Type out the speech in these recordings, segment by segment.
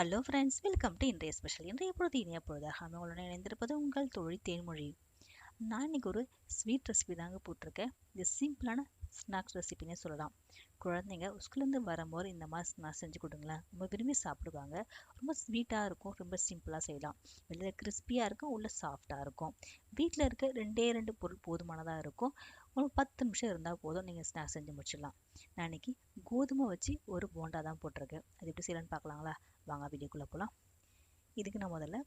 Hello friends welcome to இன்றைய special இன்றைய பொழுது இனிய பொழுதாக உங்களுடன் இணைந்திருப்பது உங்கள் தொழில் தேன்மொழி. நான் இன்னைக்கு ஒரு ஸ்வீட் ரெசிபி தாங்க போட்டிருக்கேன். இது சிம்பிளான ஸ்நாக்ஸ் ரெசிபினே சொல்லலாம். குழந்தைங்க ஸ்கூல்லேருந்து வரும்போது இந்த மாதிரி ஸ்நாக்ஸ் செஞ்சு கொடுங்களேன். ரொம்ப விரும்பி சாப்பிடுவாங்க. ரொம்ப ஸ்வீட்டாக இருக்கும். ரொம்ப சிம்பிளாக செய்யலாம். வெளியில் கிறிஸ்பியாக இருக்கும். உள்ள சாஃப்டாக இருக்கும். வீட்டில் இருக்க ரெண்டே ரெண்டு பொருள் போதுமானதாக இருக்கும். ஒரு பத்து நிமிஷம் இருந்தால் போதும். நீங்கள் ஸ்நாக்ஸ் செஞ்சு முடிச்சிடலாம். நான் இன்றைக்கி கோதுமை வச்சு ஒரு போண்டா தான் போட்டிருக்கேன். அது எப்படி செய்யலான்னு பார்க்கலாங்களா? வாங்க வீடியோக்குள்ளே போகலாம் இதுக்கு நான் முதல்ல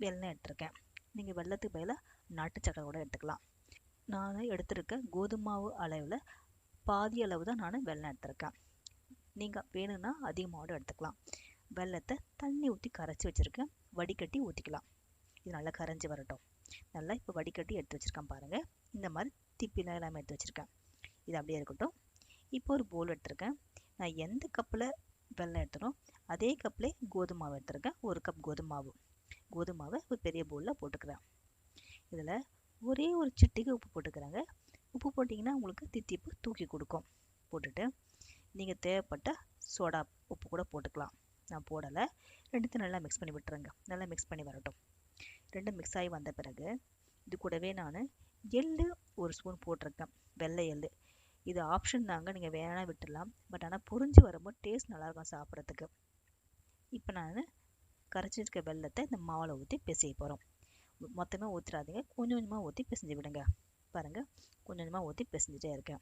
வெள்ளம் எடுத்திருக்கேன் நீங்கள் வெள்ளத்துக்கு பதிலாக நாட்டு சக்கரை கூட எடுத்துக்கலாம். நான் எடுத்திருக்க கோதுமாவு அளவில் பாதி அளவு தான் நான் வெள்ளம் எடுத்திருக்கேன். நீங்கள் வேணும்னா அதிகமாவோட எடுத்துக்கலாம். வெள்ளத்தை தண்ணி ஊற்றி கரைச்சி வச்சுருக்கேன். வடிகட்டி ஊற்றிக்கலாம் இது நல்லா கரைஞ்சி வரட்டும். நல்லா இப்போ வடிகட்டி எடுத்து வச்சுருக்கேன் பாருங்கள் இந்த மாதிரி திப்பிலாம் எல்லாமே எடுத்து வச்சுருக்கேன். இது அப்படியே இருக்கட்டும். இப்போ ஒரு போல் எடுத்திருக்கேன். நான் எந்த கப்பில் வெள்ளம் எடுத்தனோ அதே கப்பில் கோதுமாவு எடுத்திருக்கேன். ஒரு கப் கோதுமாவு. கோதுமாவை ஒரு பெரிய பவுலில் போட்டுக்கிறேன் இதில் ஒரே ஒரு சிட்டிக்கு உப்பு போட்டுக்கிறாங்க. உப்பு போட்டிங்கன்னா உங்களுக்கு தித்திப்பு தூக்கி கொடுக்கும். போட்டுட்டு நீங்கள் தேவைப்பட்ட சோடா உப்பு கூட போட்டுக்கலாம். நான் போடலை. ரெண்டுத்தையும் நல்லா மிக்ஸ் பண்ணி விட்டுருங்க. நல்லா மிக்ஸ் பண்ணி வரட்டும். ரெண்டும் மிக்ஸ் ஆகி வந்த பிறகு இது கூடவே நான் எள்ளு ஒரு ஸ்பூன் போட்டிருக்கேன். வெள்ளை எள்ளு. இது ஆப்ஷன் தாங்க. நீங்கள் வேணால் விட்டுடலாம். பட் ஆனால் புரிஞ்சு வரும்போது டேஸ்ட் நல்லாயிருக்கும் சாப்பிட்றதுக்கு. இப்போ நான் கரைச்சிருக்க வெள்ளத்தை இந்த மாவில் ஊற்றி பிசைய போகிறோம் மொத்தமாக ஊற்றிடாதீங்க கொஞ்சம் கொஞ்சமாக ஊற்றி பிசைஞ்சு விடுங்க. பாருங்கள் கொஞ்சம் கொஞ்சமாக ஊற்றி பிசைஞ்சிட்டே இருக்கேன்.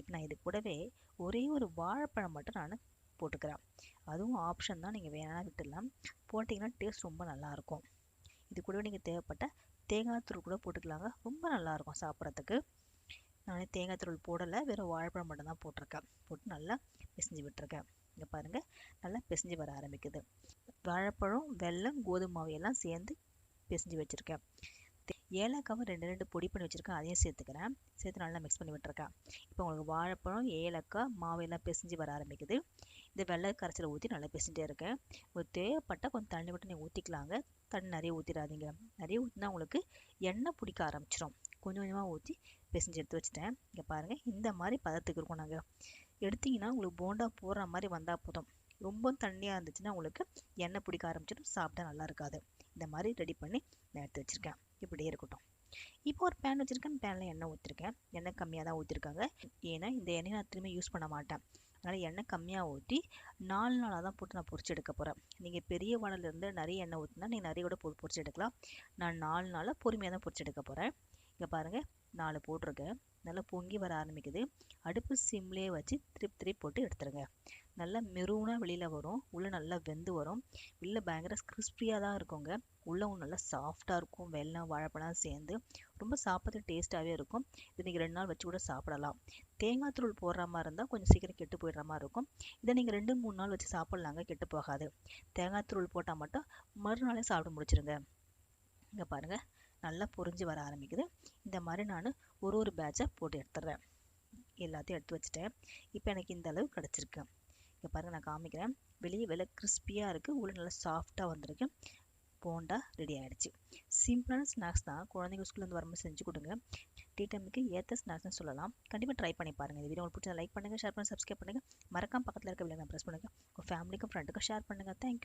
இப்போ நான் இது கூடவே ஒரே ஒரு வாழைப்பழம் மட்டும் நான் போட்டுக்கிறேன். அதுவும் ஆப்ஷன் தான். நீங்கள் வேணா விட்டுடலாம். போட்டிங்கன்னா டேஸ்ட் ரொம்ப நல்லாயிருக்கும் இது கூடவே நீங்கள் தேவைப்பட்ட தேங்காய் தூள் கூட போட்டுக்கலாங்க. ரொம்ப நல்லாயிருக்கும் சாப்பிட்றதுக்கு. நானே தேங்காய் துருள் போடலை வெறும் வாழைப்பழம் மட்டும்தான் போட்டிருக்கேன். போட்டு நல்லா பிசைஞ்சு விட்டுருக்கேன். இங்கே பாருங்கள் நல்லா பிசைஞ்சு வர ஆரம்பிக்குது. வாழைப்பழம் வெல்லம் கோதுமை மாவு எல்லாம் சேர்ந்து பிசைஞ்சு வச்சுருக்கேன். ஏலக்காவும் ரெண்டு ரெண்டு பொடி பண்ணி வச்சுருக்கேன். அதையும் சேர்த்துக்கிறேன். சேர்த்து நல்லா மிக்ஸ் பண்ணி விட்டுருக்கேன். இப்போ உங்களுக்கு வாழைப்பழம் ஏலக்காய் மாவு எல்லாம் பிசைஞ்சு வர ஆரம்பிக்குது. இந்த வெள்ளை கரைச்சலை ஊற்றி நல்லா பிசைஞ்சே இருக்கேன். ஒரு தேவைப்பட்டால் கொஞ்சம் தண்ணி விட்டு நீங்கள் ஊற்றிக்கலாங்க தண்ணி நிறைய ஊற்றிடாதீங்க நிறைய ஊற்றினா உங்களுக்கு எண்ணெய் பிடிக்க ஆரம்பிச்சிடும் கொஞ்சம் கொஞ்சமாக ஊற்றி பிசைஞ்சு எடுத்து வச்சுட்டேன். இங்கே பாருங்கள் இந்த மாதிரி பதத்துக்கு இருக்கும் நாங்கள் எடுத்திங்கன்னா உங்களுக்கு போண்டா போடுற மாதிரி வந்தால் போதும். ரொம்ப தண்ணியாக இருந்துச்சுன்னா உங்களுக்கு எண்ணெய் பிடிக்க ஆரம்பிச்சிடும் சாப்பிட்டா நல்லா இருக்காது. இந்த மாதிரி ரெடி பண்ணி நான் எடுத்து வச்சுருக்கேன். இப்படியே இருக்கட்டும். இப்போ ஒரு பேன் வச்சுருக்கேன். பேனில் எண்ணெய் ஊற்றிருக்கேன் எண்ணெய் கம்மியாக தான் ஊற்றிருக்காங்க ஏன்னா இந்த எண்ணெய் நான் திரும்பி யூஸ் பண்ண மாட்டேன். அதனால் எண்ணெய் கம்மியாக ஊற்றி நாலு நாளாக தான் போட்டு நான் பொரிச்சு எடுக்க போகிறேன் நீங்கள் பெரிய வானலேருந்து நிறைய எண்ணெய் ஊற்றினா நீங்கள் நிறைய கூட போட்டு எடுக்கலாம். நான் நாலு நாளாக பொறுமையாக தான் பொரிச்சு எடுக்க போகிறேன் இங்கே பாருங்கள் நாலு போட்டிருக்கேன் நல்லா பொங்கி வர ஆரம்பிக்குது. அடுப்பு சிம்லேயே வச்சு திருப்பி திருப்பி போட்டு எடுத்துருங்க. நல்லா மெரூனாக வெளியில் வரும். உள்ளே நல்லா வெந்து வரும். வெளில பயங்கர கிறிஸ்பியாக தான் இருக்குங்க. உள்ளவும் நல்லா சாஃப்டாக இருக்கும். வெள்ளம் வாழைப்பழம் சேர்ந்து ரொம்ப சாப்பிட்றது டேஸ்ட்டாகவே இருக்கும். இது நீங்கள் ரெண்டு நாள் வச்சு கூட சாப்பிடலாம். தேங்காய் தூள் போடுற மாதிரி இருந்தால் கொஞ்சம் சீக்கிரம் கெட்டு போயிடுற மாதிரி இருக்கும். இதை நீங்கள் ரெண்டு மூணு நாள் வச்சு சாப்பிட்லாங்க. கெட்டு போகாது. தேங்காய் தூள் போட்டால் மட்டும் மறுநாளே சாப்பிட முடிச்சிருங்க. இங்கே பாருங்கள் நல்லா புரிஞ்சு வர ஆரம்பிக்குது. இந்த மாதிரி நான் ஒரு ஒரு பேட்சை போட்டு எடுத்துடுறேன். எல்லாத்தையும் எடுத்து வச்சுட்டேன். இப்போ எனக்கு இந்த அளவு கிடச்சிருக்கு. இங்கே பாருங்கள் நான் காமிக்கிறேன். வெளியே வெளில கிறிஸ்பியாக இருக்குது உள்ள நல்லா சாஃப்டாக வந்திருக்கு. போண்டா ரெடி ஆகிடுச்சு சிம்பிளான ஸ்நாக்ஸ் தான். குழந்தைங்க ஸ்கூல்லேருந்து வரும்போது செஞ்சு கொடுங்க. டீ டைமுக்கு ஏற்ற ஸ்நாக்ஸ்னு சொல்லலாம். கண்டிப்பாக ட்ரை பண்ணி பாருங்கள் இந்த வீடியோ உங்களுக்கு பிடிச்சா லைக் பண்ணுங்கள் ஷேர் பண்ணி சப்ஸ்கிரைப் பண்ணுங்கள் மறக்காம பக்கத்தில் இருக்க வில்லை ப்ரெஸ் பண்ணுங்கள் உங்கள் ஃபேமிலிக்கும் ஃப்ரெண்டுக்கும் ஷேர் பண்ணுங்கள் தேங்க்யூ